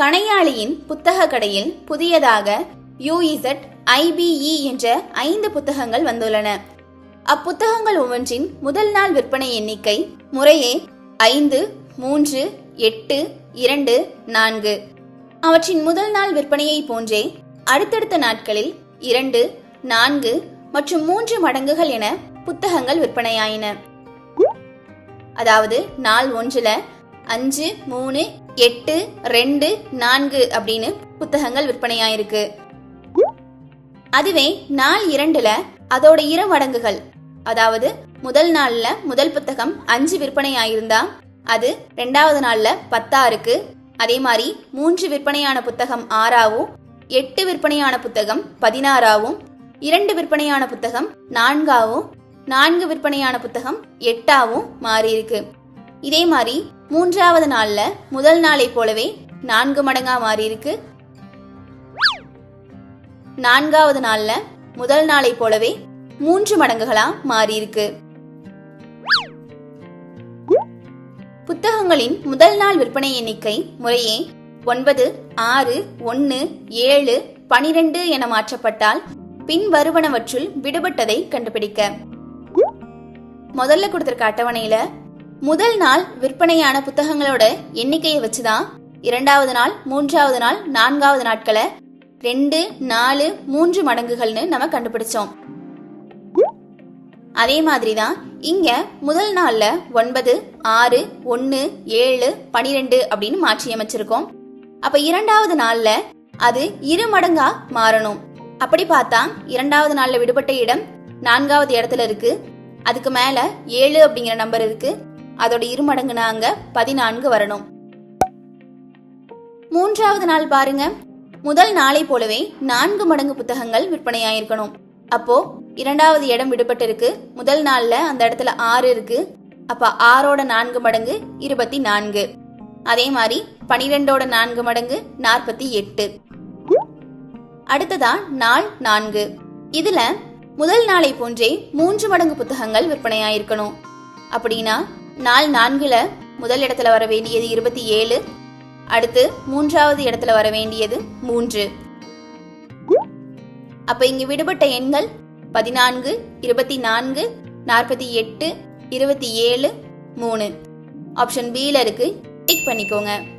கணையாளியின் புத்தக கடையில் புதியதாக யூஇசட் ஐபிஇ என்ற ஐந்து புத்தகங்கள் வந்துள்ளன. அப்புத்தகங்கள் ஒவ்வொன்றின் முதல் நாள் விற்பனை எண்ணிக்கை முறையே ஐந்து மூன்று எட்டு இரண்டு நான்கு. அவற்றின் முதல் நாள் விற்பனையை போன்றே அடுத்தடுத்த நாட்களில் இரண்டு நான்கு மற்றும் மூன்று மடங்குகள் என புத்தகங்கள் விற்பனையாயின. அதாவது நாள் ஒன்றுல அஞ்சு மூணு எட்டு ரெண்டு நான்கு அப்படின்னு புத்தகங்கள் விற்பனையாயிருக்கு. அதுவே நாள் இரண்டுல அதோட இரு மடங்குகள். அதாவது முதல் நாள்ல முதல் புத்தகம் அஞ்சு விற்பனை ஆயிருந்தா அது ரெண்டாவது நாள்ல பத்தா இருக்கு அதே மாதிரி மூன்று விற்பனையான புத்தகம் ஆறாவும் எட்டு விற்பனையான புத்தகம் பதினாறாவும் இரண்டு விற்பனையான புத்தகம் நான்காவும் நான்கு விற்பனையான புத்தகம் எட்டாவும் மாறியிருக்கு. இதே மாதிரி மூன்றாவது நாள்ல முதல் நாளை போலவே நான்கு மடங்கா மாறி இருக்கு நான்காவது நாள்ல முதல் நாளை போலவே மூன்று மடங்குகளா மாறி இருக்கு புத்தகங்களின் முதல் நாள் விற்பனை எண்ணிக்கை முறையே ஒன்பது ஆறு ஒன்று ஏழு பனிரெண்டு என மாற்றப்பட்டால் பின் வருவனவற்றுள் விடுபட்டதை கண்டுபிடிக்க. முதல்ல கொடுத்திருக்க அட்டவணையில முதல் நாள் விற்பனையான புத்தகங்களோட எண்ணிக்கையை வச்சுதான் இரண்டாவது நாள் மூன்றாவது நாள் நான்காவது நாட்களை ரெண்டு நாலு மூன்று மடங்குகள்னு நம்ம கண்டுபிடிச்சோம். அதே மாதிரி தான் இங்க முதல் நாள்ல ஒன்பது ஆறு ஒன்று ஏழு பனிரெண்டு அப்படின்னு மாற்றி அமைச்சிருக்கோம். அப்ப இரண்டாவது நாள்ல அது இரு மடங்கா மாறணும். அப்படி பார்த்தா இரண்டாவது நாள்ல விடுபட்ட இடம் நான்காவது இடத்துல இருக்கு. அதுக்கு மேல ஏழு அப்படிங்கிற நம்பர் இருக்கு. அதோட இரு மடங்கு அங்க பதினான்கு வரணும். மூன்றாவது நாள் பாருங்க. முதல் நாளை போலவே நான்கு மடங்கு புத்தகங்கள் விற்பனையாயிருக்கணும். அப்போ இரண்டாவது இடம் விடுபட்டு இருக்கு முதல் நாள்ல அந்த இடத்துல ஆறு இருக்கு. அப்ப ஆறோட நான்கு மடங்கு இருபத்தி நான்கு. அதே மாதிரி பனிரெண்டோட நான்கு மடங்கு நாற்பத்தி எட்டு. அடுத்ததா நாள் நான்கு. இதுல முதல் நாளை போன்றே மூன்று மடங்கு புத்தகங்கள் விற்பனையாயிருக்கணும். அப்படின்னா நாள் நான்குல முதல் இடத்துல வர வேண்டியது இருபத்தி ஏழு. அடுத்து மூன்றாவது இடத்துல வர வேண்டியது மூன்று. அப்ப இங்க விடுபட்ட எண்கள் பதினான்கு இருபத்தி நான்கு நாற்பத்தி எட்டு இருபத்தி ஏழு மூணு. ஆப்ஷன் பில இருக்கு. டிக் பண்ணிக்கோங்க.